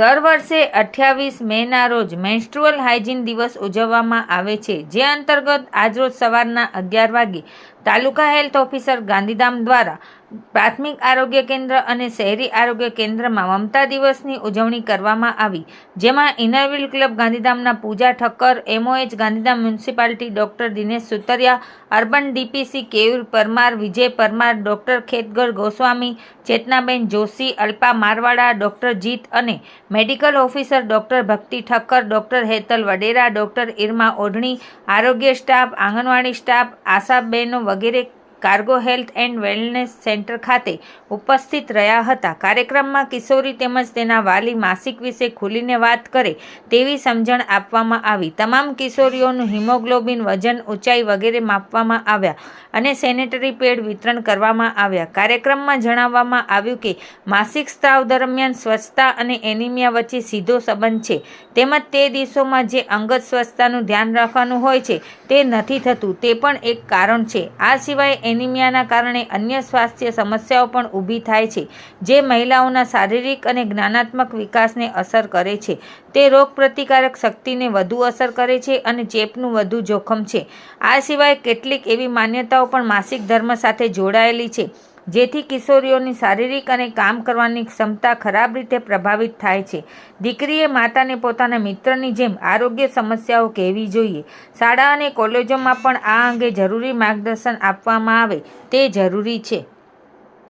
દર વર્ષે અઠ્યાવીસ મેના રોજ મેન્સ્ટ્રુઅલ હાઇજીન દિવસ ઉજવવામાં આવે છે, જે અંતર્ગત આજરોજ સવારના અગિયાર વાગે તાલુકા હેલ્થ ઓફિસર ગાંધીધામ દ્વારા પ્રાથમિક આરોગ્ય કેન્દ્ર અને શહેરી આરોગ્ય કેન્દ્રમાં મમતા દિવસની ઉજવણી કરવામાં આવી, જેમાં ઇનરવિલ ક્લબ ગાંધીધામના Puja Thakkar MOH Gandhidham municipality doctor Dinesh Sutariya, urban DPC Keyur Parmar, Vijay Parmar, doctor Khetgar Goswami, Chetnaben Joshi, Alpa Marwada, doctor Jeet અને medical officer doctor Bhakti Thakkar, doctor Hetal Vadera, doctor Irma Odhani, આરોગ્ય staff, anganwadi staff આશાબહેનો વગેરે cargo health and wellness centre ખાતે ઉપસ્થિત રહ્યા હતા. કાર્યક્રમમાં કિશોરી તેમજ તેના વાલી માસિક વિશે ખુલીને વાત કરે તેવી સમજણ આપવામાં આવી. તમામ કિશોરીઓનું હિમોગ્લોબિન વજન ઊંચાઈ વગેરે માપવામાં આવ્યા અને સેનેટરી પેડ વિતરણ કરવામાં આવ્યા. કાર્યક્રમમાં જણાવવામાં આવ્યું કે, માસિક સ્ત્રાવ દરમિયાન સ્વચ્છતા અને એનિમિયા વચ્ચે સીધો સંબંધ છે. તેમજ તે દિવસોમાં જે અંગત સ્વચ્છતાનું ધ્યાન રાખવાનું હોય છે તે નથી થતું. તે પણ એક કારણ છે. આ સિવાય એનિમિયાના કારણે અન્ય સ્વાસ્થ્ય સમસ્યાઓ પણ ઊભી થાય છે, જે મહિલાઓના શારીરિક અને જ્ઞાનાત્મક વિકાસને અસર કરે છે. તે રોગપ્રતિકારક શક્તિને વધુ અસર કરે છે અને ચેપનું વધુ જોખમ છે. આ સિવાય કેટલીક એવી માન્યતાઓ પણ માસિક ધર્મ સાથે જોડાયેલી છે. જેથી કિશોરીઓની શારીરિક અને કામ કરવાની ક્ષમતા ખરાબ રીતે પ્રભાવિત થાય છે. દીકરીએ માતાને પોતાના મિત્રની જેમ આરોગ્ય સમસ્યાઓ કહેવી જોઈએ. શાળા અને કોલેજોમાં પણ આ અંગે જરૂરી માર્ગદર્શન આપવામાં આવે તે જરૂરી છે.